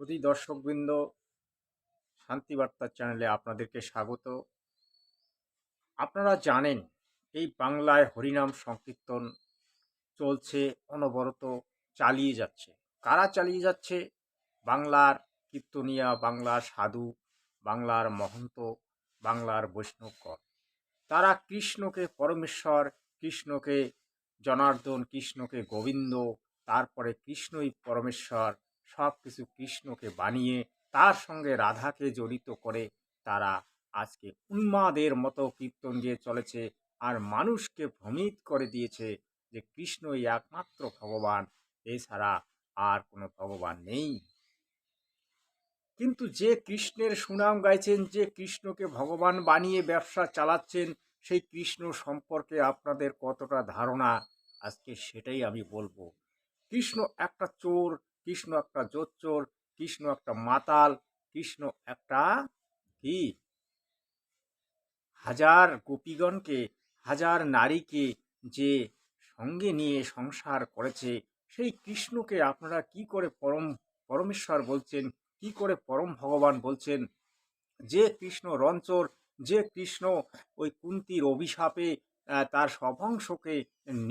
শুধু দর্শকবৃন্দ শান্তিবার্তা চ্যানেলে আপনাদেরকে স্বাগত। আপনারা জানেন এই বাংলায় হরিনাম সংকীর্তন চলছে, অনবরত চালিয়ে যাচ্ছে। কারা চালিয়ে যাচ্ছে? বাংলার কীর্তনিয়া, বাংলার সাধু, বাংলার মহন্ত, বাংলার বৈষ্ণবগণ। তারা কৃষ্ণকে পরমেশ্বর, কৃষ্ণকে জনার্দন, কৃষ্ণকে গোবিন্দ, তারপরে কৃষ্ণই পরমেশ্বর সব কিছু কৃষ্ণকে বানিয়ে তার সঙ্গে রাধাকে জড়িত করে তারা আজকে উন্মাদের মতো কীর্তন দিয়ে চলেছে আর মানুষকে ভ্রমিত করে দিয়েছে যে কৃষ্ণই একমাত্র ভগবান। এছাড়া আর কোনো ভগবান নেই। কিন্তু যে কৃষ্ণের সুনাম গাইছেন, যে কৃষ্ণকে ভগবান বানিয়ে ব্যবসা চালাচ্ছেন, সেই কৃষ্ণ সম্পর্কে আপনাদের কতটা ধারণা? আজকে সেটাই আমি বলব। কৃষ্ণ একটা চোর কৃষ্ণ একটা জোচ্চোর, কৃষ্ণ একটা মাতাল, কৃষ্ণ একটা কি? হাজার গোপীগণকে, হাজার নারীকে যে সঙ্গে নিয়ে সংসার করেছে, সেই কৃষ্ণকে আপনারা কি করে পরম, পরমেশ্বর বলছেন, কি করে পরম ভগবান বলছেন? যে কৃষ্ণ রঞ্চর, যে কৃষ্ণ ওই কুন্তির অভিশাপে তার সবংশকে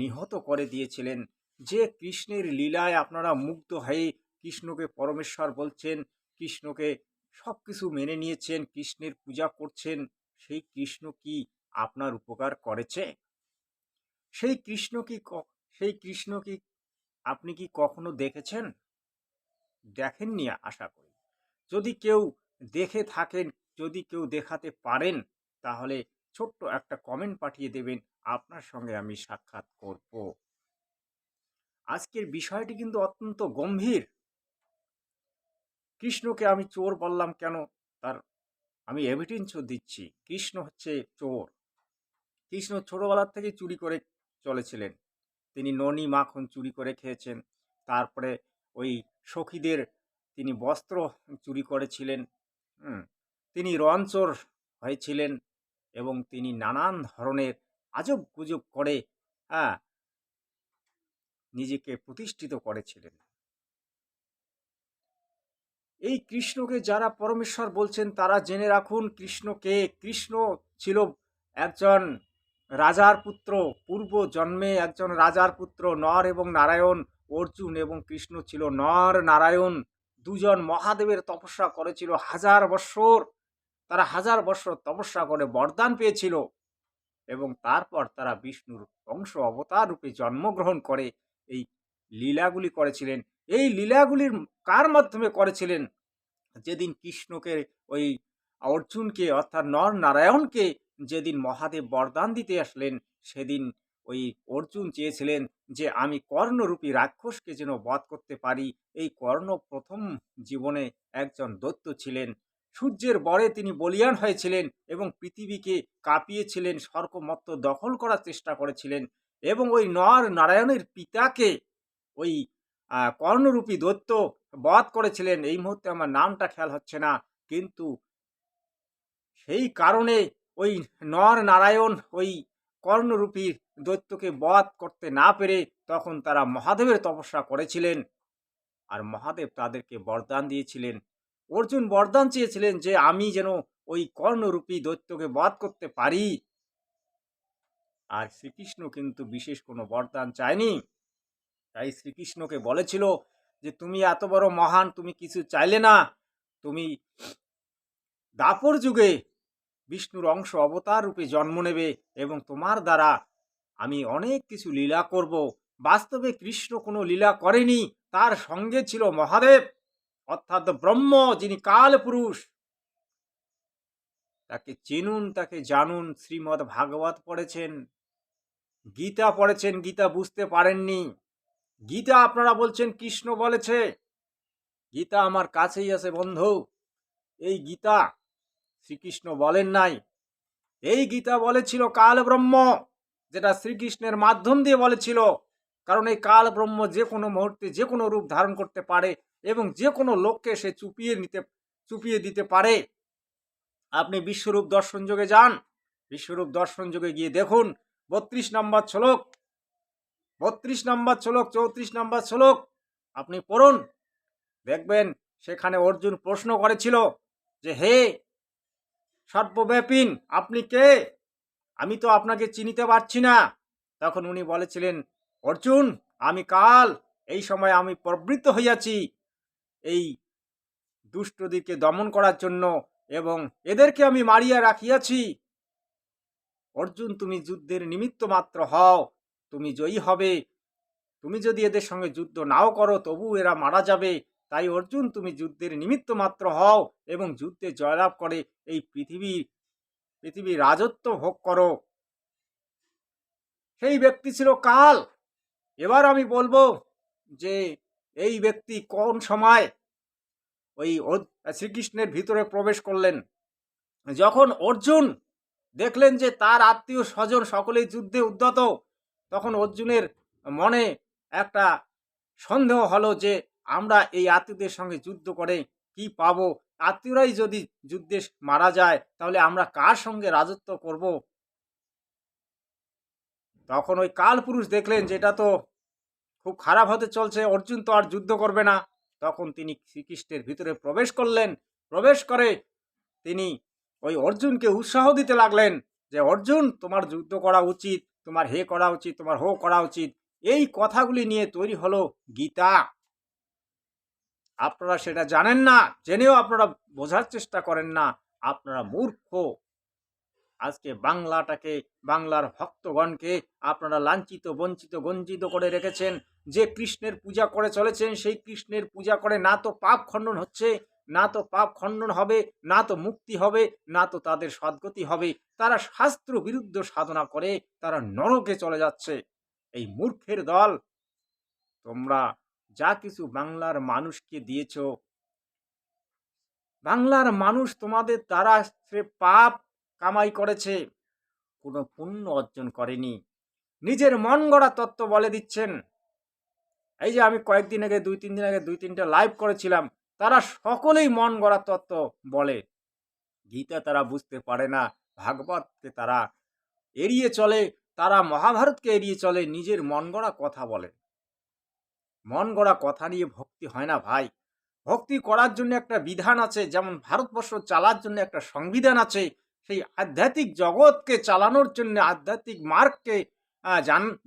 নিহত করে দিয়েছিলেন। যে কৃষ্ণের লীলায় আপনারা মুগ্ধ হয়ে কৃষ্ণকে পরমেশ্বর বলছেন, কৃষ্ণকে সব কিছু মেনে নিয়েছেন, কৃষ্ণের পূজা করছেন, সেই কৃষ্ণ কি আপনার উপকার করেছে? সেই কৃষ্ণ কি সেই কৃষ্ণ কি আপনি কি কখনো দেখেছেন? দেখেননি আশা করি। যদি কেউ দেখে থাকেন, যদি কেউ দেখাতে পারেন, তাহলে ছোট্ট একটা কমেন্ট পাঠিয়ে দেবেন, আপনার সঙ্গে আমি সাক্ষাৎ করব। আজকের বিষয়টি কিন্তু অত্যন্ত গম্ভীর। কৃষ্ণকে আমি চোর বললাম কেন? তার আমি এভিডেন্সও দিচ্ছি। কৃষ্ণ হচ্ছে চোর। কৃষ্ণ ছোটবেলার থেকে চুরি করে চলেছিলেন। তিনি ননি মাখন চুরি করে খেয়েছেন। তারপরে ওই সখীদের তিনি বস্ত্র চুরি করেছিলেন। তিনি রঞ্চর হয়েছিলেন এবং তিনি নানান ধরনের আজব গুজব করে হ্যাঁ নিজেকে প্রতিষ্ঠিত করেছিলেন। এই কৃষ্ণকে যারা পরমেশ্বর বলছেন, তারা জেনে রাখুন কৃষ্ণকে। কৃষ্ণ ছিল একজন রাজার পুত্র। পূর্ব জন্মে একজন রাজার পুত্র, নর এবং নারায়ণ, অর্জুন এবং কৃষ্ণ ছিল নর, নারায়ণ। দুজন মহাদেবের তপস্যা করেছিল হাজার বৎসর। তারা হাজার বৎসর তপস্যা করে বরদান পেয়েছিল এবং তারপর তারা বিষ্ণুর বংশ অবতার রূপে জন্মগ্রহণ করে। এই লীলাগুলি করেছিলেন। এই লীলাগুলির কার মাধ্যমে করেছিলেন? যেদিন কৃষ্ণকে ওই অর্জুনকে অর্থাৎ নর নারায়ণকে যেদিন মহাদেব বরদান দিতে আসলেন, সেদিন ওই অর্জুন চেয়েছিলেন যে আমি কর্ণরূপী রাক্ষসকে যেন বধ করতে পারি। এই কর্ণ প্রথম জীবনে একজন দৈত্য ছিলেন। সূর্যের বরে তিনি বলিয়ান হয়েছিলেন এবং পৃথিবীকে কাঁপিয়েছিলেন, স্বর্গমত্ত দখল করার চেষ্টা করেছিলেন। এবং ওই নর নারায়ণের পিতাকে ওই কর্ণরূপী দৈত্য বধ করেছিলেন। এই মুহূর্তে আমার নামটা খেয়াল হচ্ছে না। কিন্তু সেই কারণে ওই নর নারায়ণ ওই কর্ণরূপী দৈত্যকে বধ করতে না পেরে তখন তারা মহাদেবের তপস্যা করেছিলেন। আর মহাদেব তাদেরকে বরদান দিয়েছিলেন। অর্জুন বরদান চেয়েছিলেন যে, আমি যেন ওই কর্ণরূপী দৈত্যকে বধ করতে পারি। আর শ্রীকৃষ্ণ কিন্তু বিশেষ কোনো বরদান চায়নি। তাই শ্রীকৃষ্ণকে বলেছিল যে, তুমি এত বড় মহান, তুমি কিছু চাইলে না। তুমি দাপর যুগে বিষ্ণুর অংশ অবতার রূপে জন্ম নেবে এবং তোমার দ্বারা আমি অনেক কিছু লীলা করব। বাস্তবে কৃষ্ণ কোনো লীলা করেনি, তার সঙ্গে ছিল মহাদেব, অর্থাৎ ব্রহ্ম, যিনি কাল পুরুষ। তাকে চিনুন, তাকে জানুন, শ্রীমদ্ ভাগবত পড়েছেন। গীতা পড়েছেন, গীতা বুঝতে পারেননি। গীতা আপনারা বলছেন, কৃষ্ণ বলেছে। গীতা আমার কাছেই আছে বন্ধু। এই গীতা শ্রীকৃষ্ণ বলেন নাই। এই গীতা বলেছিল কাল ব্রহ্ম যেটা শ্রীকৃষ্ণের মাধ্যম দিয়ে বলেছিল। কারণ এই কাল ব্রহ্ম যে কোনো মুহূর্তে, যে কোনো রূপ ধারণ করতে পারে এবং যে কোনো লোককে সে চুপিয়ে নিতে, চুপিয়ে দিতে পারে। আপনি বিশ্বরূপ দর্শন যোগে যান, বিশ্বরূপ দর্শন যোগে গিয়ে দেখুন বত্রিশ নম্বর শ্লোক। বত্রিশ নম্বর শ্লোক, চৌত্রিশ নম্বর শ্লোক। আপনি পড়ুন। দেখবেন সেখানে অর্জুন প্রশ্ন করেছিল যে, হে সর্বব্যাপীন, আপনি কে? আমি তো আপনাকে চিনিতে পারছি না। তখন উনি বলেছিলেন, অর্জুন, আমি কাল, এই সময় আমি প্রবৃত্ত হইয়াছি এই দুষ্টদিকে দমন করার জন্য এবং এদেরকে আমি মারিয়া রাখিয়াছি। অর্জুন, তুমি যুদ্ধের নিমিত্ত মাত্র হও, তুমি জয়ী হবে। তুমি যদি এদের সঙ্গে যুদ্ধ নাও করো তবু এরা মারা যাবে। তাই অর্জুন, তুমি যুদ্ধের নিমিত্ত মাত্র হও এবং যুদ্ধে জয়লাভ করে এই পৃথিবীর পৃথিবীর রাজত্ব ভোগ করো। সেই ব্যক্তি ছিল কাল। এবার আমি বলব যে এই ব্যক্তি কোন সময় ওই শ্রীকৃষ্ণের ভিতরে প্রবেশ করলেন। যখন অর্জুন দেখলেন যে তার আত্মীয় স্বজন সকলেই যুদ্ধে উদ্যত, তখন অর্জুনের মনে একটা সন্দেহ হলো যে আমরা এই আত্মীয়দের সঙ্গে যুদ্ধ করে কি পাবো? আত্মীয়রাই যদি যুদ্ধে মারা যায়, তাহলে আমরা কার সঙ্গে রাজত্ব করব? তখন ওই কাল পুরুষ দেখলেন যেটা তো খুব খারাপ হতে চলছে, অর্জুন তো আর যুদ্ধ করবে না। তখন তিনি শ্রীকৃষ্ণের ভিতরে প্রবেশ করলেন। প্রবেশ করে তিনি ওই অর্জুনকে উৎসাহ দিতে লাগলেন যে, অর্জুন, তোমার যুদ্ধ করা উচিত, তোমার হে করা উচিত, তোমার হো করা উচিত। এই কথাগুলি নিয়ে তৈরি হলো গীতা। আপনারা সেটা জানেন না, জেনেও আপনারা বোঝার চেষ্টা করেন না, আপনারা মূর্খ। আজকে বাংলাটাকে, বাংলার ভক্তগণকে আপনারা লাঞ্ছিত, বঞ্চিত, গঞ্জিত করে রেখেছেন। যে কৃষ্ণের পূজা করে চলেছেন, সেই কৃষ্ণের পূজা করে না তো পাপ খণ্ডন হচ্ছে না তো পাপ খণ্ডন হবে, না তো মুক্তি হবে, না তো তাদের সদ্গতি হবে। তারা শাস্ত্র বিরুদ্ধ সাধনা করে, তারা নরকে চলে যাচ্ছে। এই মূর্খের দল, তোমরা যা কিছু বাংলার মানুষকে দিয়েছ, বাংলার মানুষ তোমাদের দ্বারা সে পাপ কামাই করেছে, কোনো পুণ্য অর্জন করেনি। নিজের মন গড়া তত্ত্ব বলে দিচ্ছেন। এই যে আমি কয়েকদিন আগে, দুই তিন দিন আগে, দুই তিনটা লাইভ করেছিলাম। তারা সকলেই মন গড়া তত্ত্ব বলে। গীতা তারা বুঝতে পারে না, ভাগবতকে তারা এড়িয়ে চলে, তারা মহাভারতকে এড়িয়ে চলে, নিজের মন গড়া কথা বলে। মন গড়া কথা নিয়ে ভক্তি হয় না ভাই। ভক্তি করার জন্য একটা বিধান আছে, যেমন ভারতবর্ষ চালার জন্য একটা সংবিধান আছে, সেই আধ্যাত্মিক জগৎকে চালানোর জন্য, আধ্যাত্মিক মার্গকে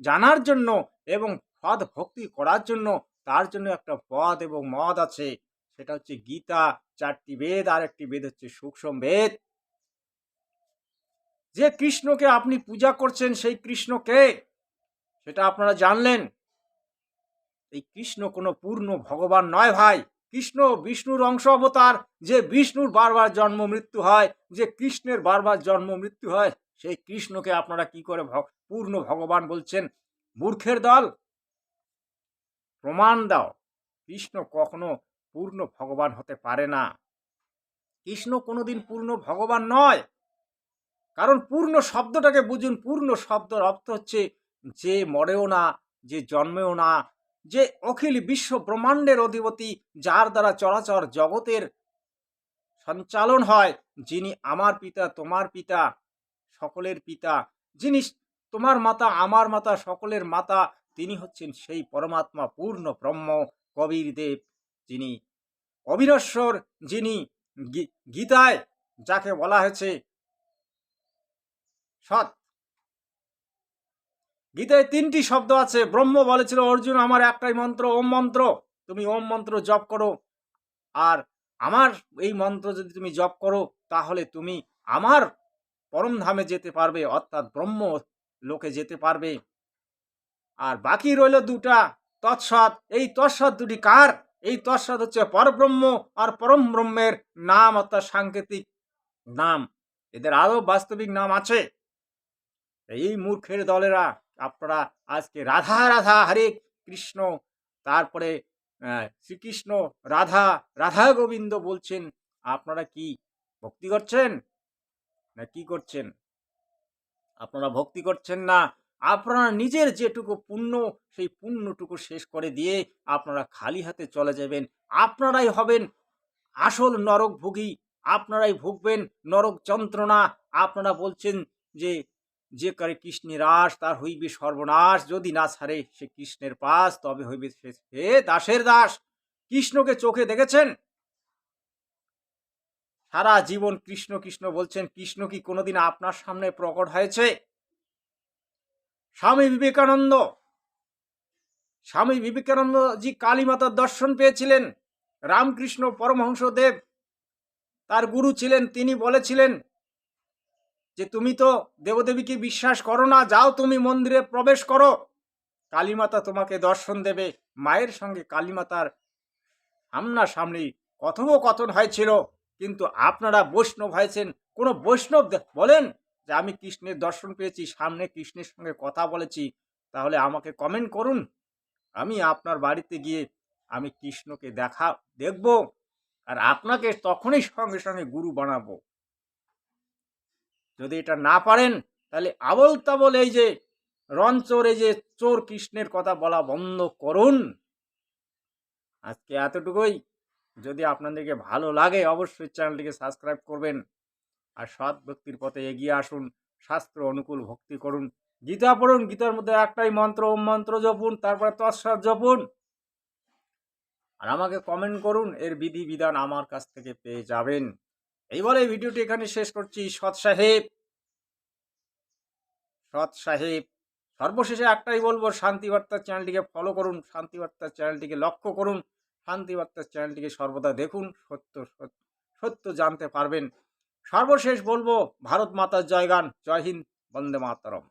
জানার জন্য এবং সৎ ভক্তি করার জন্য তার জন্য একটা পদ এবং মদ আছে। সেটা হচ্ছে গীতা, চারটি বেদ, আর একটি বেদ হচ্ছে সূক্ষ্ম বেদ। যে কৃষ্ণকে আপনি পূজা করছেন, সেই কৃষ্ণকে, সেটা আপনারা জানলেন। এই কৃষ্ণ কোনো পূর্ণ ভগবান নয় ভাই। কৃষ্ণ বিষ্ণুর অংশ অবতার। যে বিষ্ণুর বারবার জন্ম মৃত্যু হয়, যে কৃষ্ণের বারবার জন্ম মৃত্যু হয়, সেই কৃষ্ণকে আপনারা কি করে পূর্ণ ভগবান বলছেন? মূর্খের দল? প্রমাণ দাও। কৃষ্ণ কখনো পূর্ণ ভগবান হতে পারে না। কৃষ্ণ কোনোদিন পূর্ণ ভগবান নয়। কারণ পূর্ণ শব্দটাকে বুঝুন, পূর্ণ শব্দের অর্থ হচ্ছে যে মরেও না, যে জন্মেও না, যে অখিল বিশ্ব ব্রহ্মাণ্ডের অধিপতি যার দ্বারা চরাচর জগতের সঞ্চালন হয়, যিনি আমার পিতা, তোমার পিতা, সকলের পিতা, যিনি তোমার মাতা, আমার মাতা, সকলের মাতা, তিনি হচ্ছেন সেই পরমাত্মা পূর্ণ ব্রহ্ম কবির দেব, যিনি অবিনশ্বর যিনি গীতায় যাকে বলা হয়েছে সৎ। গীতায় তিনটি শব্দ আছে। ব্রহ্ম বলেছিল, অর্জুন, আমার একটাই মন্ত্র, ওম মন্ত্র। তুমি ওম মন্ত্র জপ করো। আর আমার এই মন্ত্র যদি তুমি জপ করো, তাহলে তুমি আমার পরম ধামে যেতে পারবে, অর্থাৎ ব্রহ্ম লোকে যেতে পারবে। আর বাকি রইল দুটা, তৎসৎ। এই তৎসৎ দুটি কার? এই তৎসৎ হচ্ছে পরব্রহ্ম আর পরম ব্রহ্মের নাম অর্থাৎ সাংকেতিক নাম। এদের আরও বাস্তবিক নাম আছে। এই মূর্খের দলেরা, আপনারা আজকে রাধা রাধা, হরে কৃষ্ণ, তারপরে শ্রীকৃষ্ণ, রাধা রাধা গোবিন্দ বলছেন, আপনারা কি ভক্তি করছেন? না কি করছেন? আপনারা ভক্তি করছেন না? আপনারা নিজের যেটুকু পুণ্য, সেই পুণ্যটুকু শেষ করে দিয়ে আপনারা খালি হাতে চলে যাবেন। আপনারাই হবেন আসল নরক ভোগী আপনারাই ভুগবেন নরক যন্ত্রণা। আপনারা বলছেন যে যে করে কৃষ্ণের আস তার হইবে সর্বনাশ। যদি না ছাড়ে সে কৃষ্ণের পাশ, তবে হইবে সে দাসের দাস। কৃষ্ণকে চোখে দেখেছেন? সারা জীবন কৃষ্ণ কৃষ্ণ বলছেন, কৃষ্ণ কি কোনোদিন আপনার সামনে প্রকট হয়েছে? স্বামী বিবেকানন্দ। স্বামী বিবেকানন্দ জি কালীমাতার দর্শন পেয়েছিলেন। রামকৃষ্ণ পরমহংসদেব, তার গুরু ছিলেন, তিনি বলেছিলেন যে, তুমি তো দেবদেবীকে বিশ্বাস করো না, যাও তুমি মন্দিরে প্রবেশ করো। কালীমাতা তোমাকে দর্শন দেবে। মায়ের সঙ্গে কালীমাতার সামনাসামনি কথোপকথন হয়েছিল। কিন্তু আপনারা বৈষ্ণব হয়েছেন, কোনো বৈষ্ণব বলেন? যে আমি কৃষ্ণের দর্শন পেয়েছি, সামনে কৃষ্ণের সঙ্গে কথা বলেছি, তাহলে আমাকে কমেন্ট করুন। আমি আপনার বাড়িতে গিয়ে আমি কৃষ্ণকে দেখা, দেখব আর আপনাকে তখনই সঙ্গে সঙ্গে গুরু বানাবো। যদি এটা না পারেন, তাহলে আবল তাবল এই যে রঞ্চোর এই যে চোর কৃষ্ণের কথা বলা বন্ধ করুন। আজকে এতটুকুই। যদি আপনাদেরকে ভালো লাগে, অবশ্যই চ্যানেলটিকে সাবস্ক্রাইব করবেন। আর সৎ ভক্তির পথে এগিয়ে আসুন, শাস্ত্র অনুকূল ভক্তি করুন। গীতা পড়ুন, গীতার মধ্যে একটাই মন্ত্র, ওম মন্ত্র জপুন, তারপরে তৎসাৎ জপুন। আর আমাকে কমেন্ট করুন, এর বিধি বিধান আমার কাছ থেকে পেয়ে যাবেন। এইবার এই ভিডিওটি এখানে শেষ করছি। সৎ সাহেব সৎ সাহেব, সর্বশেষে একটাই বলব শান্তিবার্তার চ্যানেলটিকে ফলো করুন শান্তিবার্তার চ্যানেলটিকে লক্ষ্য করুন শান্তিবার্তার চ্যানেলটিকে সর্বদা দেখুন, সত্য- সত্য জানতে পারবেন। সর্বশেষ বলব ভারত মাতার জয়গান। জয় হিন্দ বন্দে মাতরম।